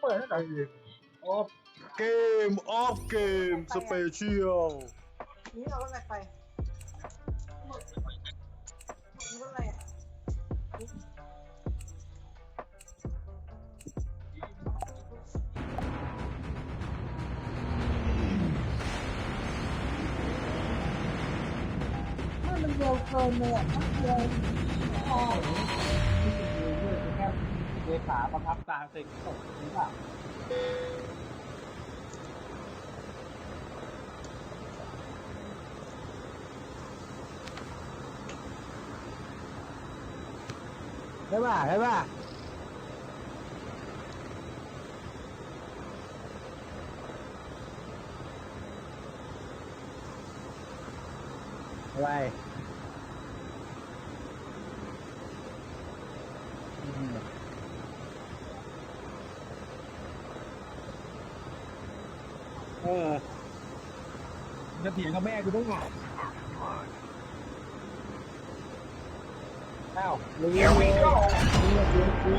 เปิดให้หน่อยออฟเกมออฟเกมสเเลขาประทับตาเสร็จตกหรือเปล่าใช่ป่ะใช่ป่ะอะไรอืมเออจะเถียงกับแม่กูด้วยไงอ้าวเรียนเลยเรียนเรียนกู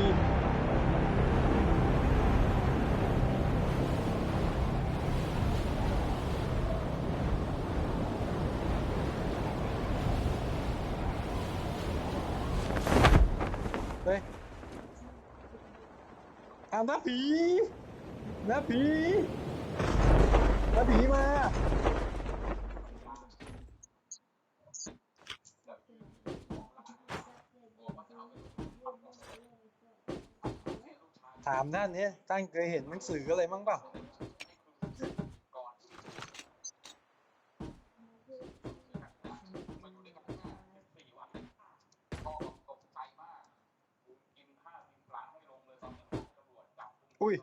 เฮ้ยอ้าวน้าผีน้าผีน้าผีมาามท่านนี้ท่านเคยเห็นหนังสืออะไรมั้งเปล่าอุ้ย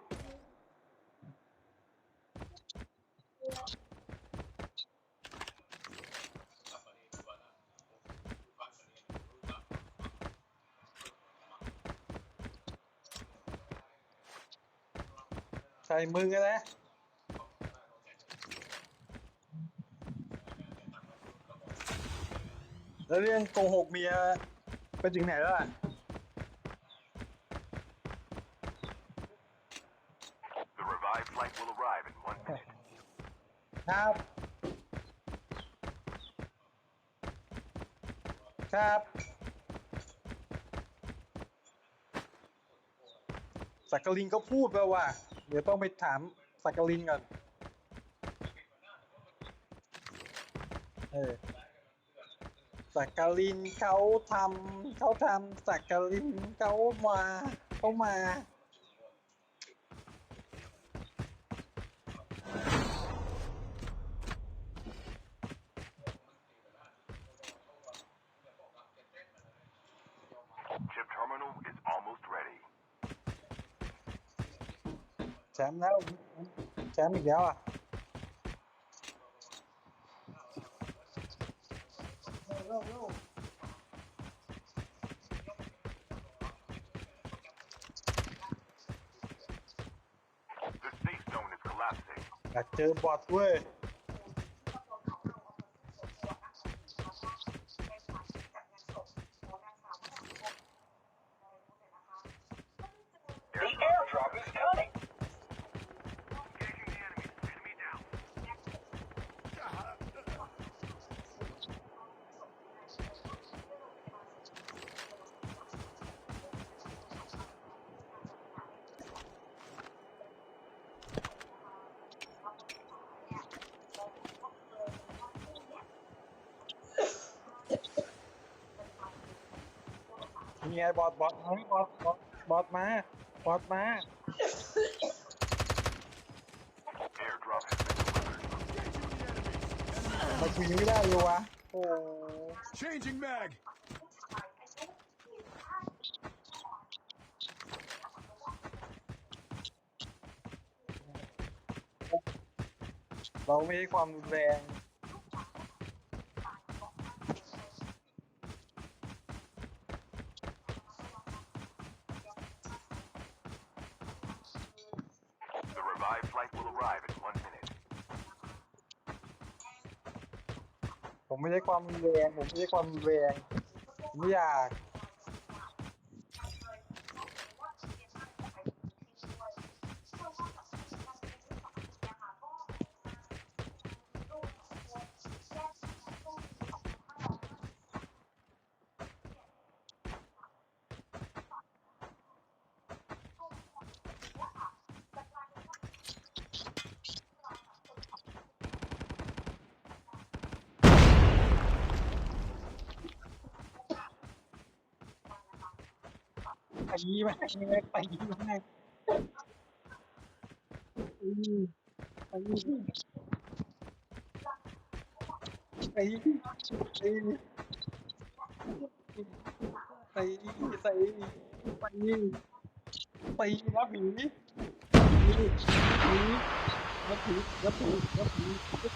ส่มือกันนะ แล้วเรื่องโกหกเมียไปถึงไหนแล้วอะ The revived flight will arrive in one minute. ครับ ครับ สักกลินก็พูดไปว่า เดี๋ยวต้องไปถามสักกลินก่อน เออสักกลินเขาทำเขาทำสักกลินเขามาเขามา Chip terminal is almost ready. แชมป์แล้ว แชมป์อีกแล้วอะเร็วเร็ว The safe zone is collapsing. อยากเจอบอทเว้ย The airdrop is coming. Engaging the enemy. Enemy down. มี ไงบอทบอทมาบอทบอทบอทมาบอทมา Airdrop has been delivered. มาคุยไม่ได้เลยวะโอ้ Changing mag. เราไม่ให้ความรุนแรง The revived flight will arrive in one minute. ผม ไม่ใช่ความรุนแรงผมไม่ใช่ความรุนแรงผมไม่อยาก ม่งตีแม่งตีแม่งอืมตีตีตีตีตีตีตีนะผีตีผีแล้วผีแล้วผีแล้วผี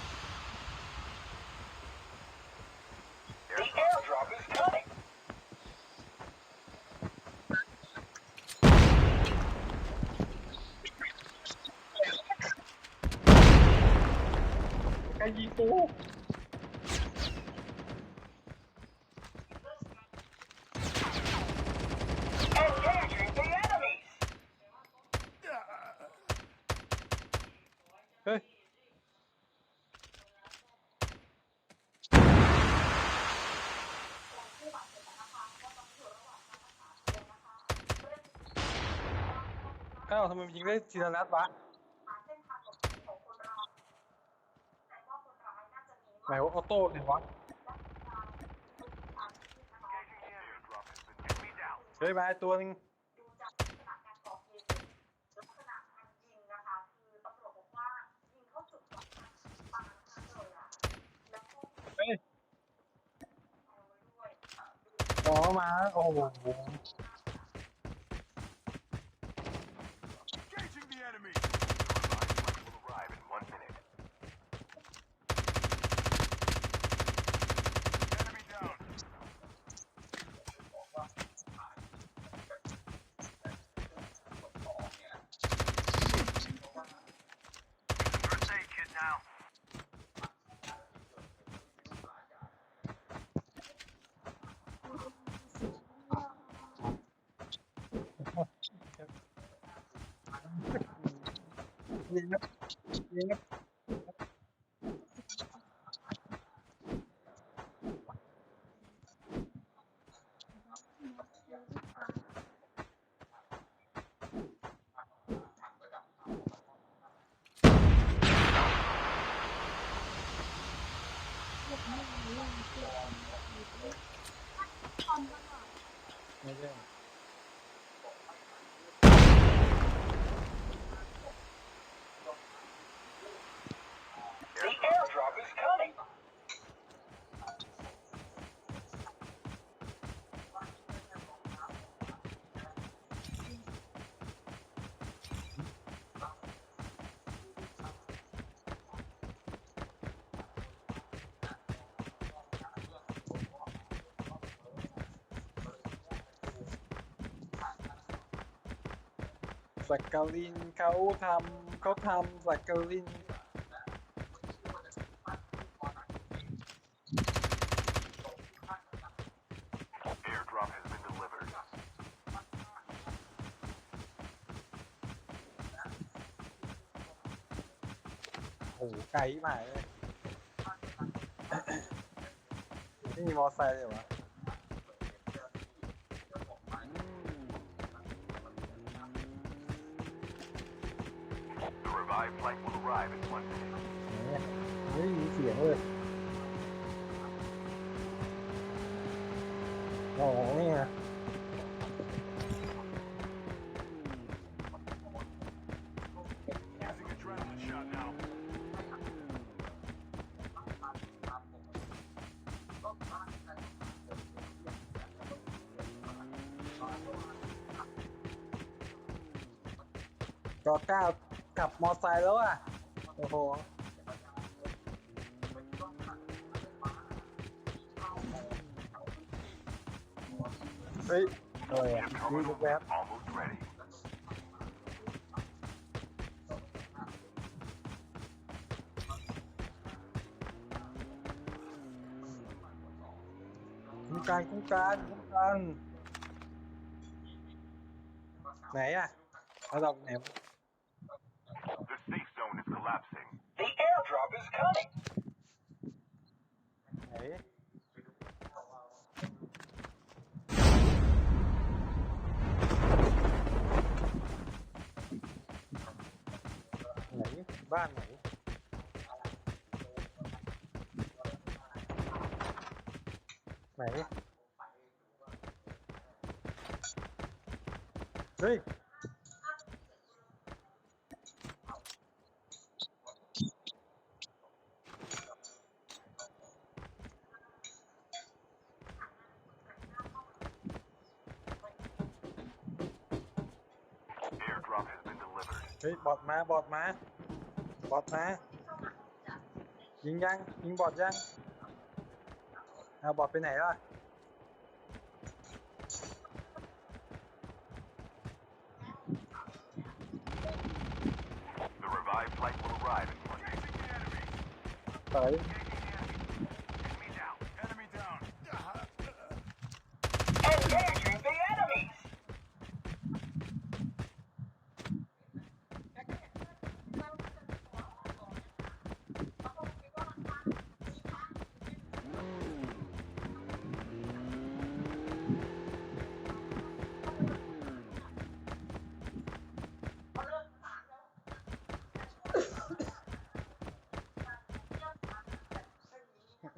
The airdrop is coming. ใครยิงกู Engaging the enemies. เฮ้ย อ้าวทำไมมันยิงได้ทีละนัดวะไหนว่าออโต้เนี่ยวะเฮ้ยมาตัวหนึงเฮ้ยอ๋อ มาโอ้โห Engaging the enemy. Revived flight will arrive in one minute. Enemy down. First aid kit now. ยิง สักกาลินเขาทำเขาทำสักกาลินโอ้โหไกลมากเลย ไม่มีมอไซค์เลยวะ ก็ก้าวขับมอไซค์แล้วอะ โอ้โห เฮ้ยอะไรอะ Ship มีลูกแวบ almost ready. คุ้มกันคุ้มกันคุ้มกัน ไหนอะเระดับไหน collapsing. The airdrop is coming. ไหนไหนบ้านไหนไหน เฮ้ย เฮ้ยบอดมาบอดมาบอดมายิงยังยิงบอดยังเอาบอดไปไหนล่ะ The revived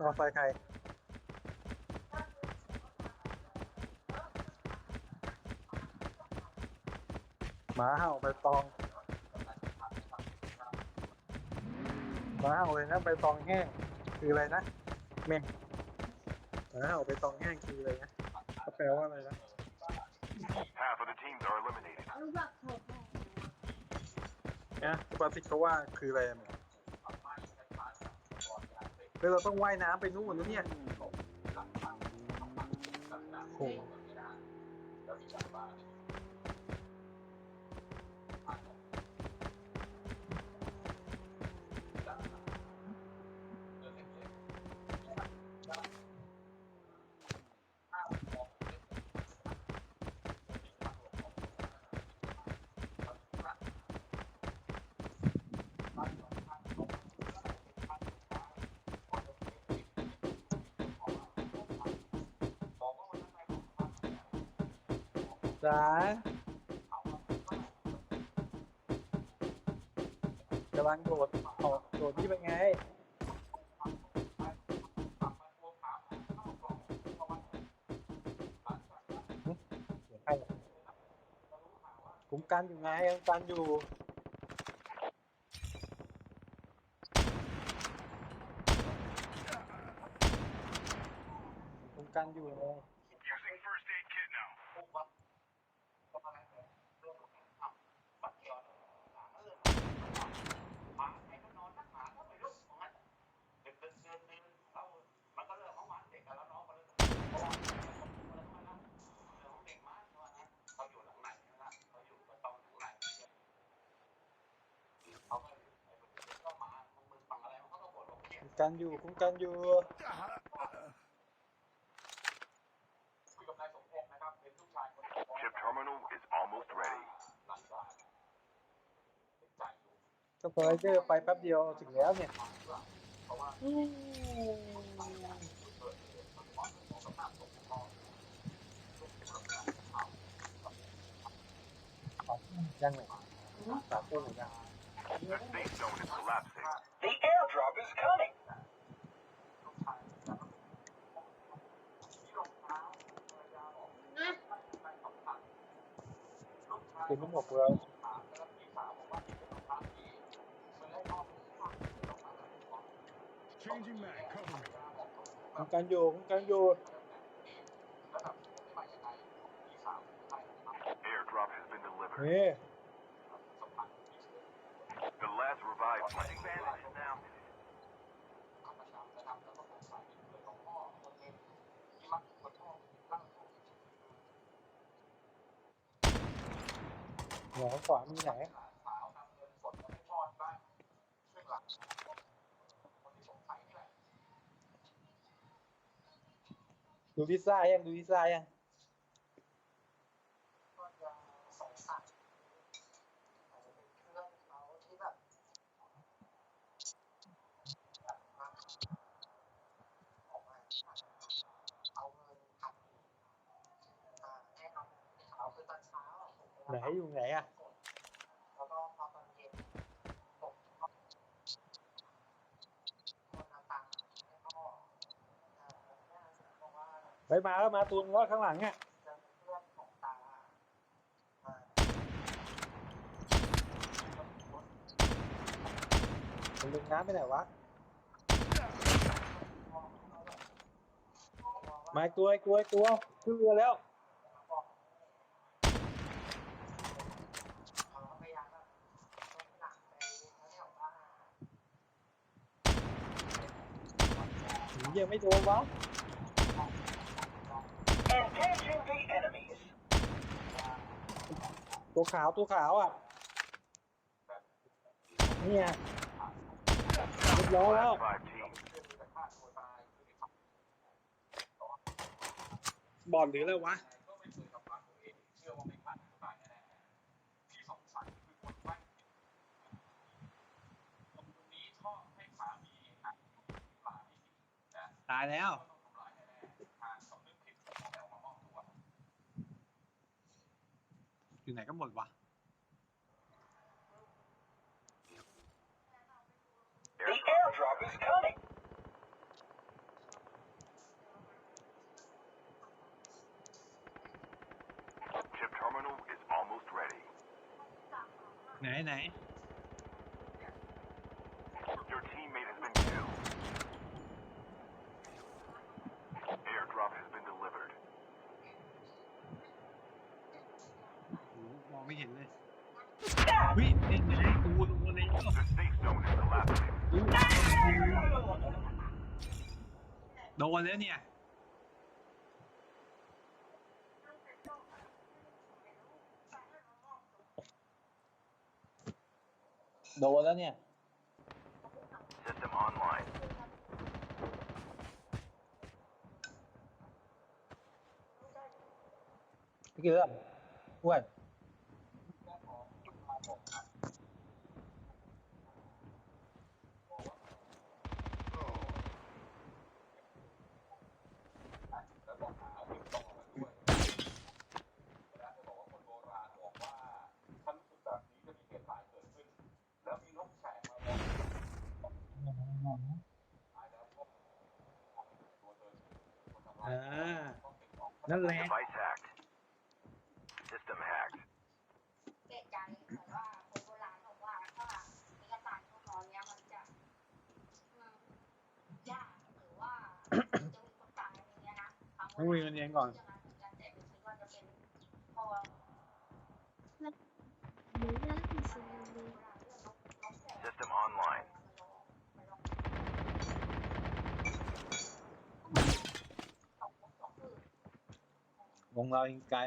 นอนไฟใครหมาเห่าใบตองหมาเห่าเลยนะใบตองแห้งคืออะไรนะเม่งหมาเห่าใบตองแห้งคืออะไรนะเขาแปลว่าอะไรนะ Half of the teams are eliminated. นะปาติกเขาว่าคืออะไรอะเนี่ย เฮ้ยเราต้องว่ายน้ำไปนู่นนะเนี่ย โอ้โห จ๋ากำลังโดดออกโดดนี่เป็นไงหึเสียงใครอะคุ้มกันอยู่ไงคุ้มกันอยู่คุ้มกันอยู่เลย คุ้มกันอยู่คุ้มกันอยู่ Chip terminal is almost ready. ก็สไลเดอร์ไปแป๊บเดียวถึงแล้วเนี่ยยังไงสามต้นหรือยัง The safe zone is collapsing. The airdrop is coming. กินไม่หมดแล้ว Changing mag, cover me. คุ้มกันอยู่คุ้มกันอยู่ Airdrop has been delivered. นี่ The last revived flight advantage now. หมอขวามีไหนดูพิซซ่ายังดูพิซซ่ายัง ไหนอยู่ไหนอะแล้วก็ตอนเย็นผกคนต่อเอ่ม่อไปมาแล้วมาตูนว่าข้างหลังเนี่ยจมันลุกน้ำไปไหนวะพ่กลัวมาตัวไอตัวไอตัวขึ้นเรือแล้ว ยังไม่โดนวะ Engaging the enemies. ตัวขาวตัวขาวอะ เนี่ยเรียบร้อยแล้ว บอลหรืออะไรวะ ตายแล้ว อยู่ไหนก็หมดวะ The airdrop is coming. Chip terminal is almost ready. ไหนไหน Your teammate has been killed. Airdrop has been delivered. โอ้โหมองไม่เห็นเลย วิเป็นไงกูโดนเลย The safe zone is collapsing. โดนแล้วเนี่ยโดนแล้วเนี่ย System online. พี่เกลืออ้วน อ่า นั่นแหละ Device hacked. System hacked. เกะใจเหมือนว่าคนโบราณบอกว่าถ้ามีกระต่ายเข้านอนเนี้ยมันจะอืมยากหรือว่าจะมีคนตายอะไรเงี้ยนะทางโบต้องคุยรากัณนเองก่อนอย่างนั้นเหมือนกันแต่ไม่คิดว่าจะเป็นพอ System online. วงเรายิงไกล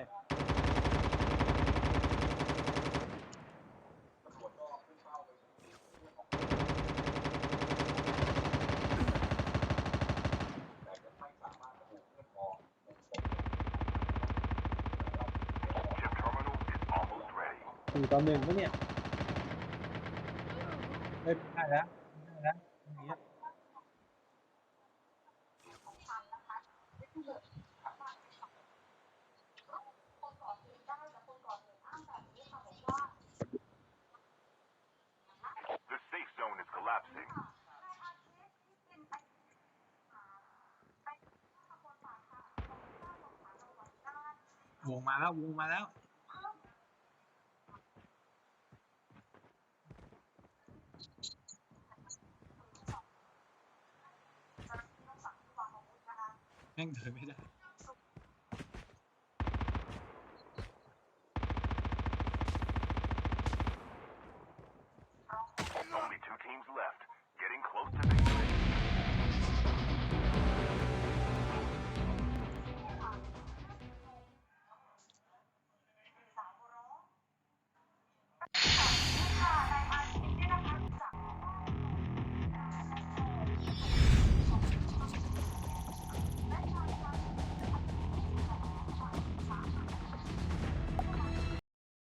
สี่ต่อหนึ่งปะเนี่ยไม่ได้แล้วไม่ได้แล้วอย่างเงี้ย คนก่อเหตุได้แต่คนก่อเหตุอ้างแบบนี้ค่ะบอกว่า The safe zone is collapsing. วงมาแล้ววงมาแล้วแม่งเดินไม่ได้